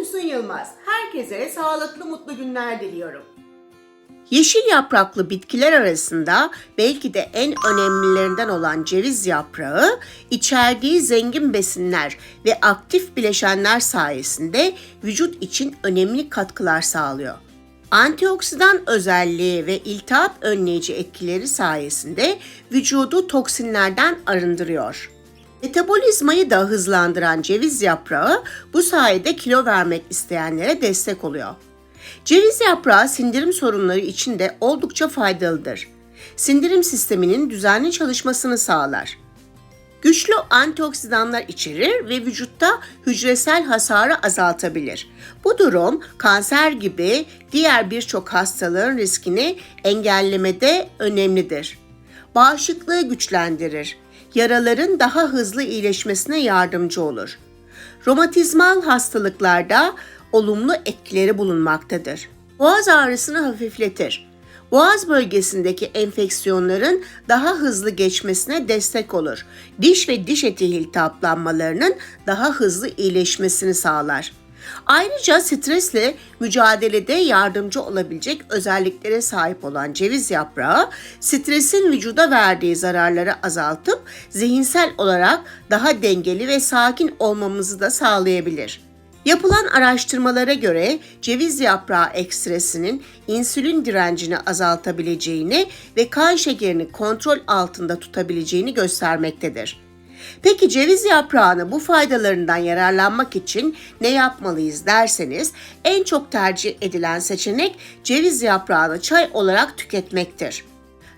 Füsun Yılmaz. Herkese sağlıklı mutlu günler diliyorum. Yeşil yapraklı bitkiler arasında belki de en önemlilerinden olan ceviz yaprağı içerdiği zengin besinler ve aktif bileşenler sayesinde vücut için önemli katkılar sağlıyor. Antioksidan özelliği ve iltihap önleyici etkileri sayesinde vücudu toksinlerden arındırıyor. Metabolizmayı da hızlandıran ceviz yaprağı bu sayede kilo vermek isteyenlere destek oluyor. Ceviz yaprağı sindirim sorunları için de oldukça faydalıdır. Sindirim sisteminin düzenli çalışmasını sağlar. Güçlü antioksidanlar içerir ve vücutta hücresel hasarı azaltabilir. Bu durum kanser gibi diğer birçok hastalığın riskini engellemede önemlidir. Bağışıklığı güçlendirir. Yaraların daha hızlı iyileşmesine yardımcı olur. Romatizmal hastalıklarda olumlu etkileri bulunmaktadır. Boğaz ağrısını hafifletir. Boğaz bölgesindeki enfeksiyonların daha hızlı geçmesine destek olur. Diş ve diş eti iltihaplanmalarının daha hızlı iyileşmesini sağlar. Ayrıca stresle mücadelede yardımcı olabilecek özelliklere sahip olan ceviz yaprağı, stresin vücuda verdiği zararları azaltıp zihinsel olarak daha dengeli ve sakin olmamızı da sağlayabilir. Yapılan araştırmalara göre ceviz yaprağı ekstresinin insülin direncini azaltabileceğini ve kan şekerini kontrol altında tutabileceğini göstermektedir. Peki ceviz yaprağını bu faydalarından yararlanmak için ne yapmalıyız derseniz en çok tercih edilen seçenek ceviz yaprağını çay olarak tüketmektir.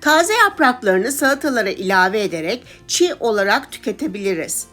Taze yapraklarını salatalara ilave ederek çiğ olarak tüketebiliriz.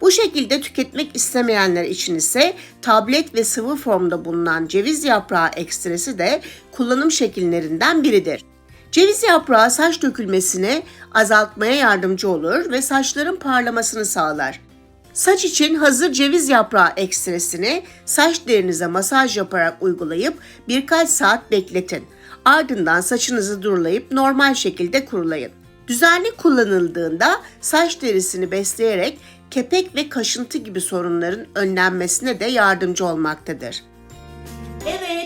Bu şekilde tüketmek istemeyenler için ise tablet ve sıvı formda bulunan ceviz yaprağı ekstresi de kullanım şekillerinden biridir. Ceviz yaprağı saç dökülmesini azaltmaya yardımcı olur ve saçların parlamasını sağlar. Saç için hazır ceviz yaprağı ekstresini saç derinize masaj yaparak uygulayıp birkaç saat bekletin. Ardından saçınızı durulayıp normal şekilde kurulayın. Düzenli kullanıldığında saç derisini besleyerek kepek ve kaşıntı gibi sorunların önlenmesine de yardımcı olmaktadır. Evet